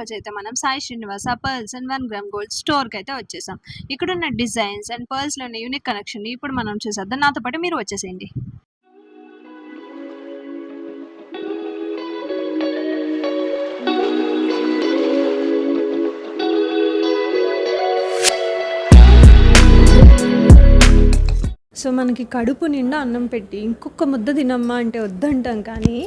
రోజు అయితే మనం Sai Srinivasa pearls and one gram gold స్టోర్కి అయితే వచ్చేసాం. ఇక్కడ ఉన్న డిజైన్స్ అండ్ పర్ల్స్లో ఉన్న యూనిక్ కలెక్షన్ ఇప్పుడు మనం చూసేద్దాం. నాతో పాటు మీరు వచ్చేసేయండి. సో మనకి కడుపు నిండా అన్నం పెట్టి ఇంకొక ముద్ద తినమ్మా అంటే వద్దంటాం కానీ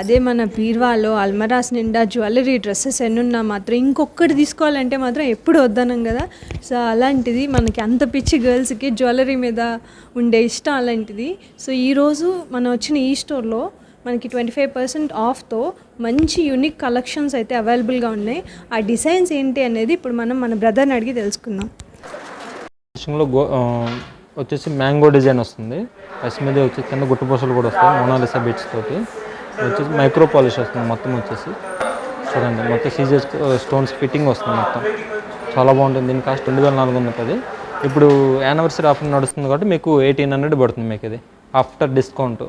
అదే మన బీర్వాలో అల్మరాస్ నిండా జ్యువెలరీ డ్రెస్సెస్ ఎన్నున్నా మాత్రం ఇంకొకటి తీసుకోవాలంటే మాత్రం ఎప్పుడు వద్దనం కదా. సో అలాంటిది మనకి అంత పిచ్చి గర్ల్స్కి జ్యువెలరీ మీద ఉండే ఇష్టం అలాంటిది. సో ఈరోజు మనం వచ్చిన ఈ స్టోర్లో మనకి ట్వంటీ ఫైవ్ పర్సెంట్ ఆఫ్తో మంచి యూనిక్ కలెక్షన్స్ అయితే అవైలబుల్గా ఉన్నాయి. ఆ డిజైన్స్ ఏంటి అనేది ఇప్పుడు మనం మన బ్రదర్ని అడిగి తెలుసుకుందాం. గో వచ్చేసి మ్యాంగో డిజైన్ వస్తుంది. ఎస్ మీద వచ్చి కింద గుట్టుపూసలు కూడా వస్తాయి మోనాలిసా బీట్స్ తోటి. వచ్చేసి మైక్రో పాలిష్ వస్తుంది మొత్తం వచ్చేసి. చూడండి మొత్తం సీజర్ స్టోన్స్ ఫిట్టింగ్ వస్తుంది మొత్తం. చాలా బాగుంటుంది. దీని కాస్ట్ రెండు వేల నాలుగు వందల పది ఇప్పుడు యానివర్సరీ ఆఫర్ నడుస్తుంది కాబట్టి మీకు ఎయిటీన్ హండ్రెడ్ పడుతుంది మీకు ఇది. ఆఫ్టర్ డిస్కౌంట్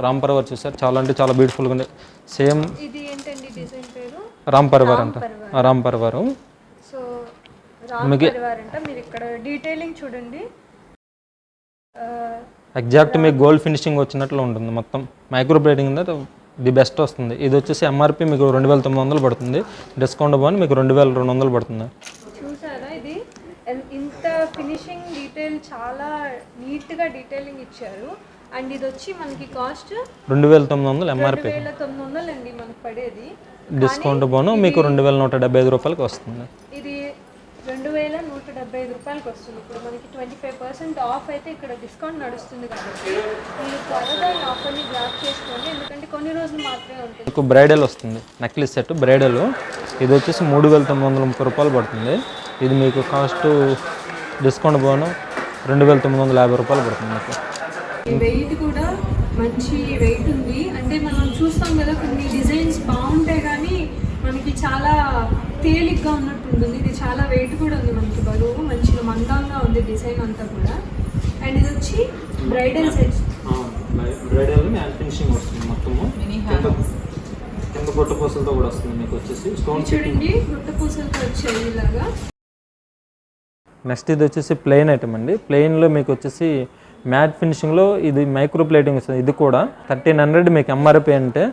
రామ్ పర్వర్ చూసారు. చాలా అంటే చాలా బ్యూటిఫుల్గా ఉంది. సేమ్ ఇది ఏంటండి డిజైన్ పేరు? రామ్ పర్వర్ అంట. ఆ, రామ్ పర్వర్ సో రామ్ పరివార్ అంట. మీరు ఇక్కడ డీటెయిలింగ్ చూడండి. ఎగ్జాక్ట్ మీకు గోల్డ్ ఫినిషింగ్ వచ్చినట్లు ఉంటుంది మొత్తం. మైక్రో బ్లేడింగ్ ది బెస్ట్ వస్తుంది. ఇది వచ్చేసి ఎంఆర్పి మీకు రెండు వేల తొమ్మిది వందలు పడుతుంది. డిస్కౌంట్ పోని మీకు రెండు వేల రెండు వందలు పడుతుంది. చూసారా ఇది? ఇంత ఫినిషింగ్ డీటెయిల్ చాలా నీట్గా డీటెయిలింగ్ ఇచ్చారు. అండ్ ఇది వచ్చి మనకి కాస్ట్ రెండు వేల తొమ్మిది వందలు ఎంఆర్పి వేల తొమ్మిది వందలు అండి మనకు పడేది. డిస్కౌంట్ పోను మీకు రెండు వేల నూట డెబ్బై ఐదు రూపాయలకి వస్తుంది. ఇది డెబ్బై ఐదు రూపాయలకి వస్తుంది. ఇప్పుడు మనకి ట్వంటీ ఫైవ్ పర్సెంట్ ఆఫ్ అయితే ఇక్కడ డిస్కౌంట్ నడుస్తుంది కాబట్టి మీరు త్వరగా ఈ ఆఫర్ని గ్రాప్ చేసుకోండి. ఎందుకంటే కొన్ని రోజులు మాత్రమే ఉంటుంది. మీకు బ్రైడల్ వస్తుంది. Necklace set bridal. ఇది వచ్చేసి మూడు వేల తొమ్మిది వందల ముప్పై రూపాయలు పడుతుంది. ఇది మీకు కాస్ట్ డిస్కౌంట్ పోను రెండు వేల తొమ్మిది వందల యాభై రూపాయలు పడుతుంది మీకు. ఈ వెయిట్ కూడా మంచి వెయిట్ ఉంది. అంటే మనం చూస్తాం కదా కొన్ని డిజైన్స్ బాగుంటాయి కానీ మనకి చాలా తేలిగ్గా ఉన్నట్టు ఉంటుంది. ఇది చాలా వెయిట్ కూడా ఉంది మనకి బరువు. డిజైన్ అంతా కూడా. అండ్ ఇది వచ్చి bridal set bridal matte finishing వస్తుంది మొత్తము. కింద పొట్ట పూసలతో కూడా వస్తుంది మీకు వచ్చేసి. స్టోన్ చూడండి గుట్ట పూసలతో వచ్చాయి ఇలాగా. నెక్స్ట్ ఇది వచ్చేసి ప్లెయిన్ ఐటమ్ అండి. ప్లెయిన్లో మీకు వచ్చేసి మ్యాట్ ఫినిషింగ్లో ఇది మైక్రో ప్లేటింగ్ వస్తుంది. ఇది కూడా థర్టీన్ హండ్రెడ్ మీకు ఎంఆర్పి అంటే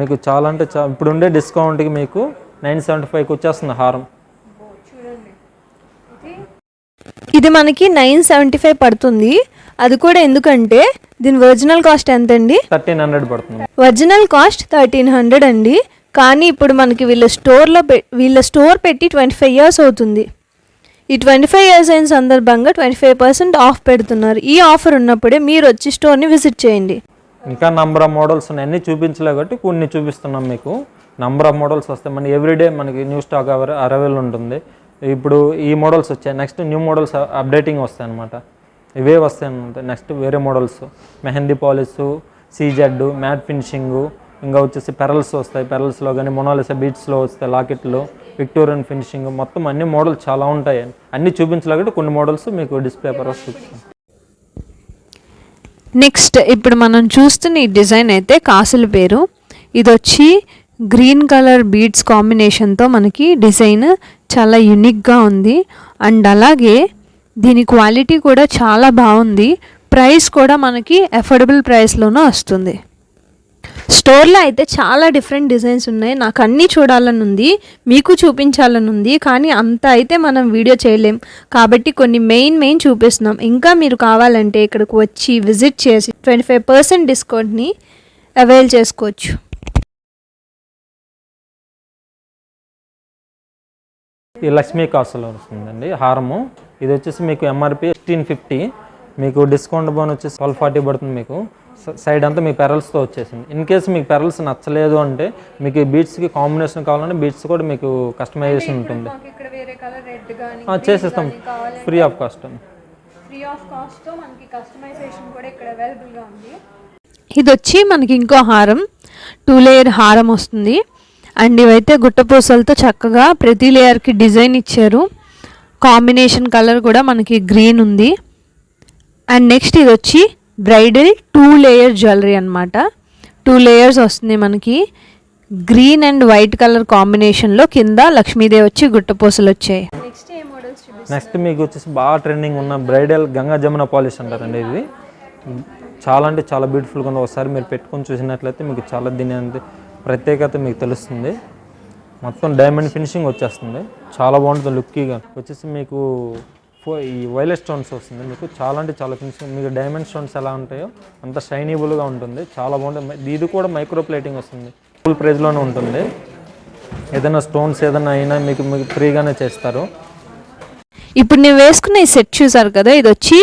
మీకు చాలా అంటే చా ఇప్పుడు ఉండే డిస్కౌంట్కి మీకు నైన్ సెవెంటీ ఫైవ్కి వచ్చేస్తుంది హారం. ఇది మనకి నైన్ సెవెంటీ ఫైవ్ పడుతుంది. అది కూడా ఎందుకంటే దీని ఒరిజినల్ కాస్ట్ ఎంత అండి థర్టీన్ హండ్రెడ్ పడుతుంది. ఒరిజినల్ కాస్ట్ థర్టీన్ హండ్రెడ్ అండి. కానీ ఇప్పుడు మనకి వీళ్ళ స్టోర్లో వీళ్ళ స్టోర్ పెట్టి ట్వంటీ ఫైవ్ ఇయర్స్ అవుతుంది. ఈ ట్వంటీ ఫైవ్ ఇయర్స్ అయిన సందర్భంగా ట్వంటీ ఫైవ్ పర్సెంట్ ఆఫ్ పెడుతున్నారు. ఈ ఆఫర్ ఉన్నప్పుడే మీరు వచ్చి స్టోర్ని విజిట్ చేయండి. ఇంకా నంబర్ ఆఫ్ మోడల్స్ ఉన్నాయి. అన్నీ చూపించలే కాబట్టి కొన్ని చూపిస్తున్నాం మీకు. నంబర్ ఆఫ్ మోడల్స్ వస్తాయి మన ఎవ్రీడే మనకి న్యూ స్టాక్ అరైవల్ ఉంటుంది. ఇప్పుడు ఈ మోడల్స్ వచ్చాయి. నెక్స్ట్ న్యూ మోడల్స్ అప్డేటింగ్ వస్తాయి అనమాట ఇవే వస్తాయి అనమాట నెక్స్ట్ వేరే models. Mehndi polish CZ matte finishing ఇంకా వచ్చేసి పెరల్స్ వస్తాయి. పెరల్స్లో కానీ మొనాలిసా బీట్స్లో వస్తాయి లాకెట్లు విక్టోరియన్ ఫినిషింగ్. మొత్తం అన్ని మోడల్స్ చాలా ఉంటాయి. అన్నీ చూపించలేకపోతే కొన్ని మోడల్స్ మీకు డిస్ప్లే పర్వస్ చూపిస్తాం. నెక్స్ట్ ఇప్పుడు మనం చూస్తున్న ఈ డిజైన్ అయితే కాసుల పేరు. ఇది వచ్చి గ్రీన్ కలర్ బీడ్స్ కాంబినేషన్తో మనకి డిజైన్ చాలా యునిక్గా ఉంది. అండ్ అలాగే దీని క్వాలిటీ కూడా చాలా బాగుంది. ప్రైస్ కూడా మనకి అఫోర్డబుల్ ప్రైస్లోనూ వస్తుంది. స్టోర్లో అయితే చాలా డిఫరెంట్ డిజైన్స్ ఉన్నాయి. నాకు అన్నీ చూడాలని ఉంది మీకు చూపించాలని ఉంది కానీ అంత అయితే మనం వీడియో చేయలేం. కాబట్టి కొన్ని మెయిన్ మెయిన్ చూపిస్తున్నాం. ఇంకా మీరు కావాలంటే ఇక్కడికి వచ్చి విజిట్ చేసి ట్వంటీ ఫైవ్ పర్సెంట్ డిస్కౌంట్ని అవైల్ చేసుకోవచ్చు. ఈ లక్ష్మీ కాసులో వస్తుందండి హారము. ఇది వచ్చేసి మీకు ఎంఆర్పి ఫిఫ్టీన్ ఫిఫ్టీ మీకు డిస్కౌంట్ బోన్ వచ్చేసి ట్వెల్వ్ ఫార్టీ పడుతుంది మీకు. సైడ్ అంతా మీకు పెరల్స్తో వచ్చేసింది. ఇన్ కేస్ మీకు పెరల్స్ నచ్చలేదు అంటే మీకు ఈ బీట్స్కి కాంబినేషన్ కావాలంటే బీట్స్ కూడా మీకు కస్టమైజేషన్ ఉంటుంది. మాకు ఇక్కడ వేరే కలర్ రెడ్ కానీ ఆ, చేసేస్తాం. Free of cost free of కాస్ట్తో మనకి కస్టమైజేషన్ కూడా ఇక్కడ అవైలబుల్గా ఉంది. ఇది వచ్చి మనకి ఇంకో హారం. టూ లేయర్ హారం వస్తుంది. అండ్ ఇవైతే గుట్టపూసలతో చక్కగా ప్రతి లేయర్కి డిజైన్ ఇచ్చారు. కాంబినేషన్ కలర్ కూడా మనకి గ్రీన్ ఉంది. అండ్ నెక్స్ట్ ఇది వచ్చి బ్రైడల్ టూ లేయర్ జ్యువెలరీ అనమాట టూ లేయర్స్ వస్తుంది మనకి. గ్రీన్ అండ్ వైట్ కలర్ కాంబినేషన్లో కింద లక్ష్మీదేవి వచ్చి గుట్టపూసలు వచ్చాయి నెక్స్ట్ ఏ మోడల్స్ చూపిస్తారు? నెక్స్ట్ మీకు వచ్చేసి బాగా ట్రెండింగ్ ఉన్న బ్రైడల్ గంగా జమున పాలిష్ అంటారండి ఇది. చాలా అంటే చాలా బ్యూటిఫుల్గా ఉంది. ఒకసారి మీరు పెట్టుకొని చూసినట్లయితే మీకు చాలా దీని ప్రత్యేకత మీకు తెలుస్తుంది. మొత్తం డైమండ్ ఫినిషింగ్ వచ్చేస్తుంది. చాలా బాగుంటుంది లుక్కీగా వచ్చేసి మీకు ఈ వైలెట్ స్టోన్స్ వస్తుంది. మీకు చాలా అంటే చాలా ఫినిషింగ్ మీకు డైమండ్ స్టోన్స్ ఎలా ఉంటాయో అంత షైనీబుల్గా ఉంటుంది. చాలా బాగుంటుంది. ఇది కూడా మైక్రో ప్లేటింగ్ వస్తుంది. ఫుల్ ప్రైజ్లోనే ఉంటుంది. ఏదైనా స్టోన్స్ ఏదైనా అయినా మీకు మీకు ఫ్రీగానే చేస్తారు. ఇప్పుడు నేను వేసుకున్న ఈ సెట్ చూసారు కదా? ఇది వచ్చి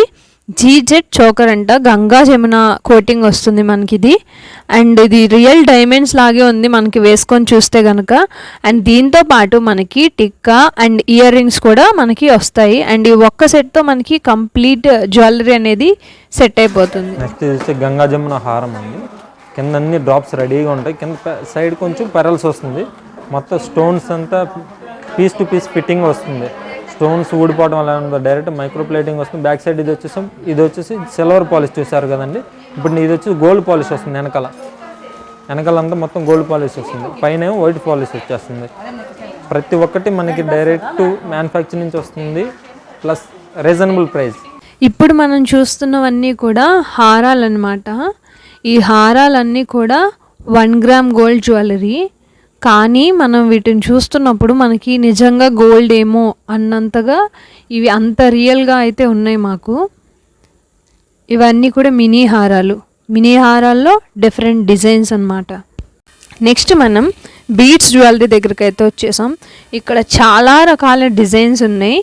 జీజెట్ చోకర్ అంట. గంగా జమున కోటింగ్ వస్తుంది మనకి ఇది అండ్ ఇది రియల్ డైమండ్స్ లాగే ఉంది మనకి వేసుకొని చూస్తే కనుక అండ్ దీంతో పాటు మనకి టిక్కా అండ్ ఇయర్ రింగ్స్ కూడా మనకి వస్తాయి. అండ్ ఈ ఒక్క సెట్తో మనకి కంప్లీట్ జ్యువెలరీ అనేది సెట్ అయిపోతుంది. నెక్స్ట్ చూస్తే గంగా జమున హారం అండి. కింద అన్ని డ్రాప్స్ రెడీగా ఉంటాయి. కింద సైడ్ కొంచెం పెరల్స్ వస్తుంది. మొత్తం స్టోన్స్ అంతా పీస్ టు పీస్ ఫిట్టింగ్ వస్తుంది. స్టోన్స్ ఊడిపోవడం అలా ఉండదు డైరెక్ట్ మైక్రో ప్లేటింగ్ వస్తుంది. బ్యాక్ సైడ్ ఇది వచ్చేసి ఇది వచ్చేసి సిల్వర్ పాలిష్ చూసారు కదండి. ఇప్పుడు ఇది వచ్చి గోల్డ్ పాలిష్ వస్తుంది వెనకాల. వెనకాల అంతా మొత్తం గోల్డ్ పాలిష్ వస్తుంది. పైన వైట్ పాలిష్ వచ్చేస్తుంది. ప్రతి ఒక్కటి మనకి డైరెక్ట్ మ్యానుఫ్యాక్చర్ నుంచి వస్తుంది. ప్లస్ రీజనబుల్ ప్రైస్ ఇప్పుడు మనం చూస్తున్నవన్నీ కూడా హారాలన్నమాట. ఈ హారాలన్నీ కూడా వన్ గ్రామ్ గోల్డ్ జ్యువెలరీ కానీ మనం వీటిని చూస్తున్నప్పుడు మనకి నిజంగా గోల్డ్ ఏమో అన్నంతగా ఇవి అంత రియల్గా అయితే ఉన్నాయి మాకు. ఇవన్నీ కూడా మినీ హారాలు. మినీ హారాల్లో డిఫరెంట్ డిజైన్స్ అనమాట నెక్స్ట్ మనం బీట్స్ జ్యువెలరీ దగ్గరికి అయితే వచ్చేసాం. ఇక్కడ చాలా రకాల డిజైన్స్ ఉన్నాయి.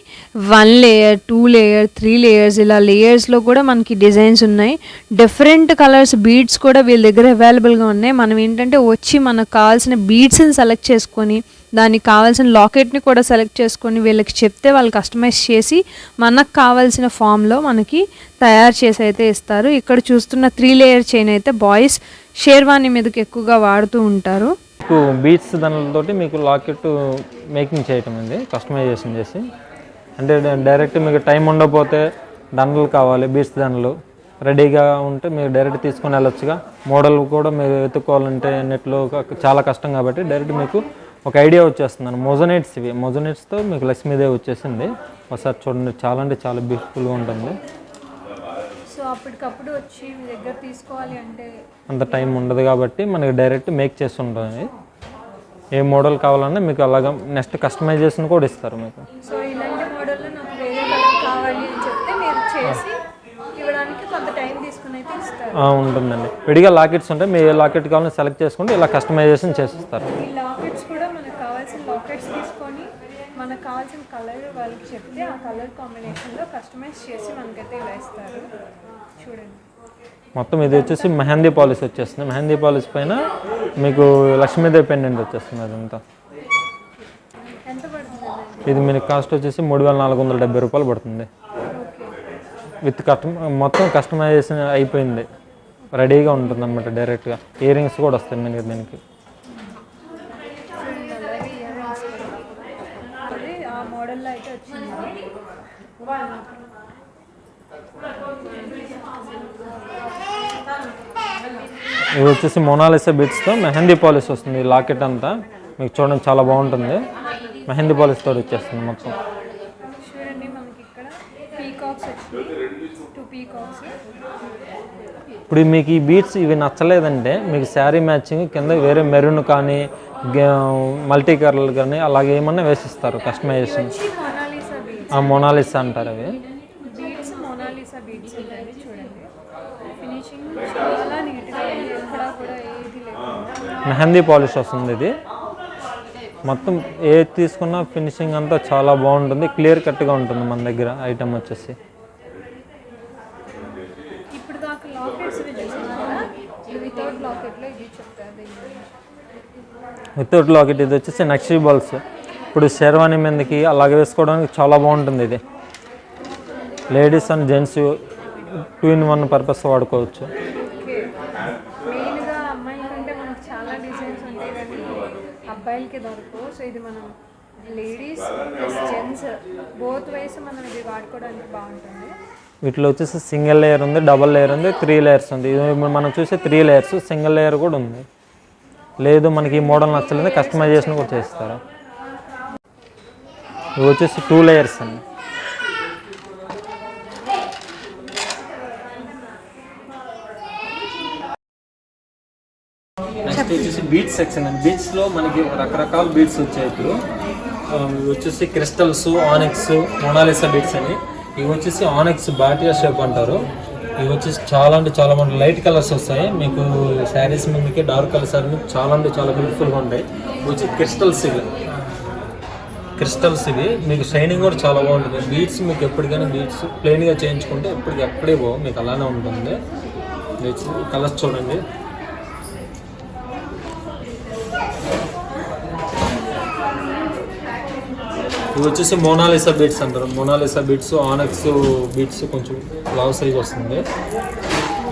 One layer two layer three layers ఇలా లేయర్స్లో కూడా మనకి డిజైన్స్ ఉన్నాయి. డిఫరెంట్ కలర్స్ బీడ్స్ కూడా వీళ్ళ దగ్గర అవైలబుల్గా ఉన్నాయి. మనం ఏంటంటే వచ్చి మనకు కావాల్సిన బీడ్స్ని సెలెక్ట్ చేసుకొని దానికి కావాల్సిన లాకెట్ని కూడా సెలెక్ట్ చేసుకొని వీళ్ళకి చెప్తే వాళ్ళు కస్టమైజ్ చేసి మనకు కావాల్సిన ఫామ్లో మనకి తయారు చేసి అయితే ఇస్తారు. ఇక్కడ చూస్తున్న త్రీ లేయర్ చైన్ అయితే బాయ్స్ షేర్వాణి మీదకి ఎక్కువగా వాడుతూ ఉంటారు. మీకు బీట్స్ దానితోటి మీకు లాకెట్ మేకింగ్ చేయటం అండి కస్టమైజేషన్ చేసి. అంటే డైరెక్ట్ మీకు టైం ఉండకపోతే దండలు కావాలి బీట్స్ దండలు. రెడీగా ఉంటే మీరు డైరెక్ట్ తీసుకొని వెళ్ళొచ్చుగా. మోడల్ కూడా మీరు వెతుక్కోవాలంటే నెట్లో చాలా కష్టం కాబట్టి డైరెక్ట్ మీకు ఒక ఐడియా వచ్చేస్తుంది మొజనైట్స్ ఇవి. మొజనైట్స్తో మీకు లక్ష్మీదేవి వచ్చేసింది. ఒకసారి చూడండి. చాలా అంటే చాలా బ్యూటిఫుల్గా ఉంటుంది. సో అప్పటికప్పుడు వచ్చి మీ దగ్గర తీసుకోవాలి అంటే అంత టైం ఉండదు కాబట్టి మనకి డైరెక్ట్ మేక్ చేసి ఉంటుంది ఏ మోడల్ కావాలన్నా మీకు అలాగా నెక్స్ట్ కస్టమైజేషన్ కూడా ఇస్తారు మీకు. సో ఇలాంటి మోడల్లో నాకు వేరే కలర్ కావాలి అని చెప్తే మీరు చేసి ఇవ్వడానికి కొంత టైం తీసుకుని అయితే ఇస్తారు. ఆ, ఉంటుందండి. విడిగా లాకెట్స్ ఉంటాయి మీరు ఏ లాకెట్ కావాలని సెలెక్ట్ చేసుకుంటే ఇలా కస్టమైజేషన్ చేసిస్తారు ఈ లాకెట్స్ కూడా మనకు కావాల్సిన లాకెట్స్ తీసుకొని మనకు కావాల్సిన కలర్ వాళ్ళకి చెప్తే ఆ కలర్ కాంబినేషన్లో కస్టమైజ్ చేసి మనకైతే ఇలా ఇస్తారు చూడండి. మొత్తం ఇది వచ్చేసి మెహందీ పాలిస్ వచ్చేస్తుంది. మెహందీ పాలిస్ పైన మీకు లక్ష్మీదేవి పెండెంట్ వచ్చేస్తుంది అదంతా. ఇది మీకు కాస్ట్ వచ్చేసి మూడు వేల నాలుగు వందల డెబ్బై రూపాయలు పడుతుంది. విత్ కస్టమ్ మొత్తం కస్టమైజేషన్ అయిపోయింది. రెడీగా ఉంటుంది అనమాట డైరెక్ట్గా ఇయర్ రింగ్స్ కూడా వస్తాయి మీకు దీనికి అది ఆ మోడల్లో అయితే వచ్చింది ఇది వచ్చేసి మొనాలిసా బీట్స్తో మెహందీ పాలిష్ వస్తుంది ఈ లాకెట్ అంతా. మీకు చూడండి చాలా బాగుంటుంది. మెహందీ పాలిష్ తోటి వచ్చేస్తుంది మొత్తం. ఇప్పుడు మీకు ఈ బీట్స్ ఇవి నచ్చలేదంటే మీకు శారీ మ్యాచింగ్ కింద వేరే మెరూన్ కానీ మల్టీ కలర్ కానీ అలాగే ఏమన్నా వేసిస్తారు కస్టమైజేషన్ మొనాలిసా అంటారు అవి? బీడ్స్ మొనాలిసా బీడ్స్ ఉంటాయి చూడండి. ఫినిషింగ్ చాలా నీట్గా ఉంది ఎక్కడా కూడా ఏది లేకుండా. మెహందీ పాలిష్ వస్తుంది ఇది. మొత్తం ఏది తీసుకున్నా ఫినిషింగ్ అంతా చాలా బాగుంటుంది క్లియర్ కట్గా ఉంటుంది మన దగ్గర ఐటమ్ వచ్చేసి. ఇప్పుడు దాకా లాకెట్స్ వితౌట్ లాకెట్లో ఇది చెప్తారు వితౌట్ లాకెట్ ఇది వచ్చేసి నక్షి బాల్స్ ఇప్పుడు షెర్వాణి మీదకి అలాగే వేసుకోవడానికి చాలా బాగుంటుంది ఇది. Ladies and gents two in one purpose వాడుకోవచ్చు. ఓకే మెయిన్గా అమ్మాయిల కంటే మనకు చాలా డిజైన్స్ ఉంటాయి కానీ అబ్బాయిలకి దొరకవు. సో ఇది మనం ladies plus gents both wise మనం ఇది వాడుకోవడానికి బాగుంటుంది. వీటిలో వచ్చేసి సింగిల్ లేయర్ ఉంది డబల్ లేయర్ ఉంది త్రీ లేయర్స్ ఉంది. ఇది మనం చూసే త్రీ లేయర్స్ సింగిల్ లేయర్ కూడా ఉంది. లేదు మనకి ఈ మోడల్ నచ్చలేదు కస్టమైజేషన్ కూడా చేస్తారు. ఇవి వచ్చేసి టూ లేయర్స్ అండి. నెక్స్ట్ వచ్చేసి బీచ్ సెక్షన్ అండి. బీచ్లో మనకి రకరకాల బీట్స్ వచ్చాయి ఇప్పుడు. వచ్చేసి క్రిస్టల్స్ ఆనెక్స్ మొనాలిసా బీట్స్ అని. ఇవి వచ్చేసి ఆనెక్స్ బాటియా షేప్ అంటారు. ఇవి వచ్చేసి చాలా అంటే చాలా మంది లైట్ కలర్స్ వస్తాయి. మీకు శారీస్ మీదకి డార్క్ కలర్స్ అన్ని చాలా అంటే చాలా బ్యూటిఫుల్గా ఉంటాయి. ఇవి వచ్చి క్రిస్టల్స్ ఇవి. క్రిస్టల్స్ ఇవి. మీకు షైనింగ్ కూడా చాలా బాగుంటుంది. బీట్స్ మీకు ఎప్పటికైనా బీట్స్ ప్లెయిన్గా చేయించుకుంటే ఎప్పటికి ఎక్కడే పోవు. మీకు అలానే ఉంటుంది. కలర్స్ చూడండి. ఇవి వచ్చేసి మోనాలిసా బీట్స్ అంటారు. Mona Lisa beads onyx beads కొంచెం లావ్ సైజ్ వస్తుంది.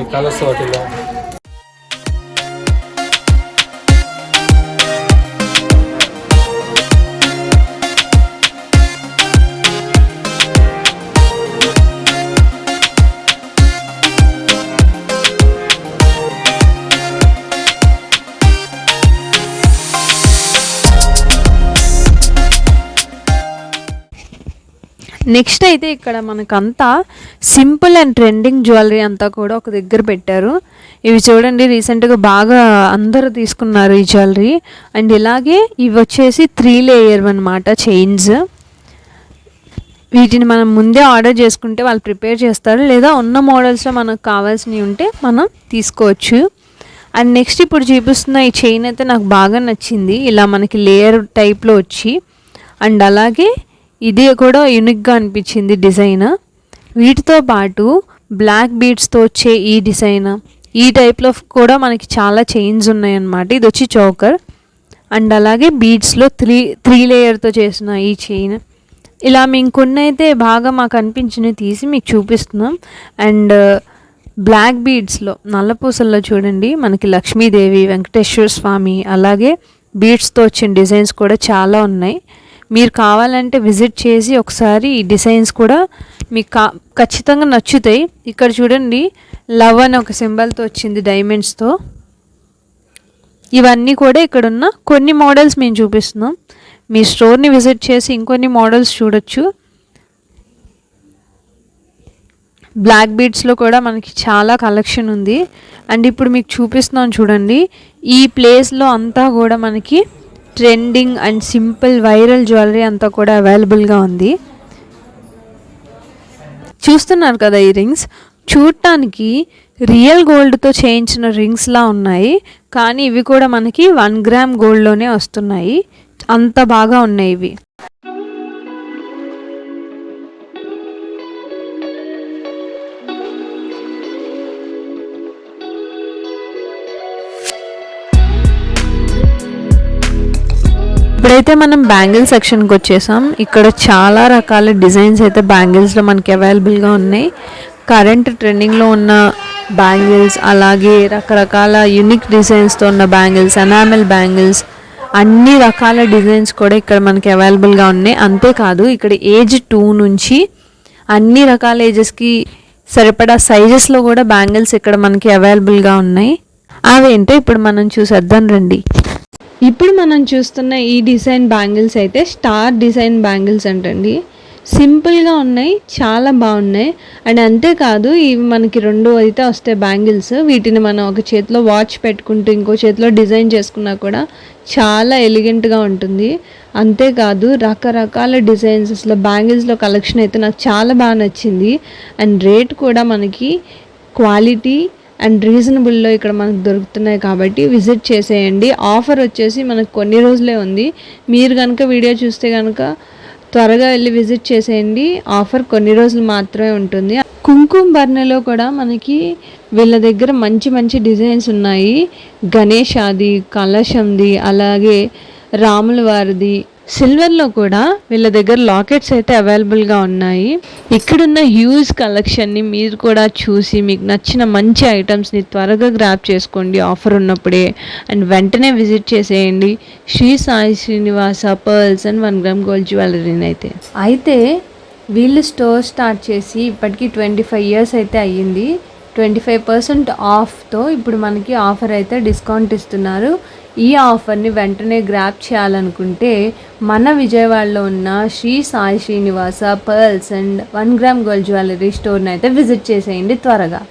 ఈ కలర్స్ వాటిలో నెక్స్ట్ అయితే ఇక్కడ మనకంతా సింపుల్ అండ్ ట్రెండింగ్ జ్యువెలరీ అంతా కూడా ఒక దగ్గర పెట్టారు. ఇవి చూడండి రీసెంట్గా బాగా అందరూ తీసుకున్నారు ఈ జ్యువెలరీ. అండ్ ఇలాగే ఇవి వచ్చేసి త్రీ లేయర్ అనమాట చైన్స్. వీటిని మనం ముందే ఆర్డర్ చేసుకుంటే వాళ్ళు ప్రిపేర్ చేస్తారు. లేదా ఉన్న మోడల్స్లో మనకు కావాల్సినవి ఉంటే మనం తీసుకోవచ్చు. అండ్ నెక్స్ట్ ఇప్పుడు చూపిస్తున్న ఈ చైన్ అయితే నాకు బాగా నచ్చింది. ఇలా మనకి లేయర్ టైప్లో వచ్చి. అండ్ అలాగే ఇది కూడా యూనిక్గా అనిపించింది డిజైన్ వీటితో పాటు బ్లాక్ బీడ్స్తో వచ్చే ఈ డిజైన్ ఈ టైప్లో కూడా మనకి చాలా చైన్స్ ఉన్నాయన్నమాట. ఇది వచ్చి చౌకర్ అండ్ అలాగే బీడ్స్లో త్రీ త్రీ లేయర్తో చేసిన ఈ చైన్ ఇలా మేము కొన్ని అయితే బాగా మాకు అనిపించినవి తీసి మీకు చూపిస్తున్నాం. అండ్ బ్లాక్ బీడ్స్లో నల్లపూసల్లో చూడండి మనకి లక్ష్మీదేవి వెంకటేశ్వర స్వామి అలాగే బీడ్స్తో వచ్చిన డిజైన్స్ కూడా చాలా ఉన్నాయి. మీరు కావాలంటే విజిట్ చేసి ఒకసారి ఈ డిజైన్స్ కూడా మీకు కా ఖచ్చితంగా నచ్చుతాయి. ఇక్కడ చూడండి లవ్ అని ఒక సింబల్తో వచ్చింది డైమండ్స్తో ఇవన్నీ కూడా ఇక్కడ ఉన్న కొన్ని మోడల్స్ మేము చూపిస్తున్నాం. మీ స్టోర్ని విజిట్ చేసి ఇంకొన్ని మోడల్స్ చూడొచ్చు. బ్లాక్ బీడ్స్లో కూడా మనకి చాలా కలెక్షన్ ఉంది. అండ్ ఇప్పుడు మీకు చూపిస్తున్నాం చూడండి ఈ ప్లేస్లో అంతా కూడా మనకి trending and simple viral jewellery అంతా కూడా అవైలబుల్గా ఉంది. చూస్తున్నారు కదా ఈ రింగ్స్? చూడటానికి రియల్ గోల్డ్తో చేయించిన రింగ్స్లా ఉన్నాయి. కానీ ఇవి కూడా మనకి వన్ గ్రామ్ గోల్డ్లోనే వస్తున్నాయి. అంత బాగా ఉన్నాయి ఇవి. ఇప్పుడైతే మనం బ్యాంగిల్ సెక్షన్కి వచ్చేసాం. ఇక్కడ చాలా రకాల డిజైన్స్ అయితే బ్యాంగిల్స్లో మనకి అవైలబుల్గా ఉన్నాయి. కరెంట్ ట్రెండింగ్లో ఉన్న బ్యాంగిల్స్ అలాగే రకరకాల యూనిక్ డిజైన్స్తో ఉన్న బ్యాంగిల్స్ ఎనామెల్ బ్యాంగిల్స్ అన్ని రకాల డిజైన్స్ కూడా ఇక్కడ మనకి అవైలబుల్గా ఉన్నాయి. అంతేకాదు ఇక్కడ ఏజ్ టూ నుంచి అన్ని రకాల ఏజెస్కి సరిపడా సైజెస్లో కూడా బ్యాంగిల్స్ ఇక్కడ మనకి అవైలబుల్గా ఉన్నాయి. అవేంటో ఇప్పుడు మనం చూసేద్దాం రండి. ఇప్పుడు మనం చూస్తున్న ఈ డిజైన్ బ్యాంగిల్స్ అయితే స్టార్ డిజైన్ బ్యాంగిల్స్ అంటండి. సింపుల్గా ఉన్నాయి చాలా బాగున్నాయి. అండ్ అంతేకాదు ఇవి మనకి రెండు అయితే వస్తాయి బ్యాంగిల్స్. వీటిని మనం ఒక చేతిలో వాచ్ పెట్టుకుంటూ ఇంకో చేతిలో డిజైన్ చేసుకున్నా కూడా చాలా ఎలిగెంట్గా ఉంటుంది. అంతేకాదు రకరకాల డిజైన్స్ అసలు బ్యాంగిల్స్లో కలెక్షన్ అయితే నాకు చాలా బాగా నచ్చింది. అండ్ రేట్ కూడా మనకి క్వాలిటీ అండ్ రీజనబుల్లో ఇక్కడ మనకు దొరుకుతున్నాయి కాబట్టి విజిట్ చేసేయండి. ఆఫర్ వచ్చేసి మనకు కొన్ని రోజులే ఉంది. మీరు కనుక వీడియో చూస్తే కనుక త్వరగా వెళ్ళి విజిట్ చేసేయండి. ఆఫర్ కొన్ని రోజులు మాత్రమే ఉంటుంది. కుంకుమ బర్నెలో కూడా మనకి వీళ్ళ దగ్గర మంచి మంచి డిజైన్స్ ఉన్నాయి. గణేషాది కలశంది అలాగే రాముల వారిది సిల్వర్లో కూడా వీళ్ళ దగ్గర లాకెట్స్ అయితే అవైలబుల్గా ఉన్నాయి. ఇక్కడున్న హ్యూజ్ కలెక్షన్ని మీరు కూడా చూసి మీకు నచ్చిన మంచి ఐటమ్స్ని త్వరగా గ్రాప్ చేసుకోండి ఆఫర్ ఉన్నప్పుడే. అండ్ వెంటనే విజిట్ చేసేయండి. Shri Sai Srinivasa pearls and one gram gold జ్యువెలరీని అయితే. అయితే వీళ్ళు స్టోర్ స్టార్ట్ చేసి ఇప్పటికీ ట్వంటీ ఫైవ్ ఇయర్స్ అయితే అయ్యింది. ట్వంటీ ఫైవ్ పర్సెంట్ ఆఫ్తో ఇప్పుడు మనకి ఆఫర్ అయితే డిస్కౌంట్ ఇస్తున్నారు. ఈ ఆఫర్ని వెంటనే గ్రాప్ చేయాలనుకుంటే మన విజయవాడలో ఉన్న Shri Sai Srinivasa pearls and one gram gold jewellery స్టోర్ని అయితే విజిట్ చేసేయండి త్వరగా.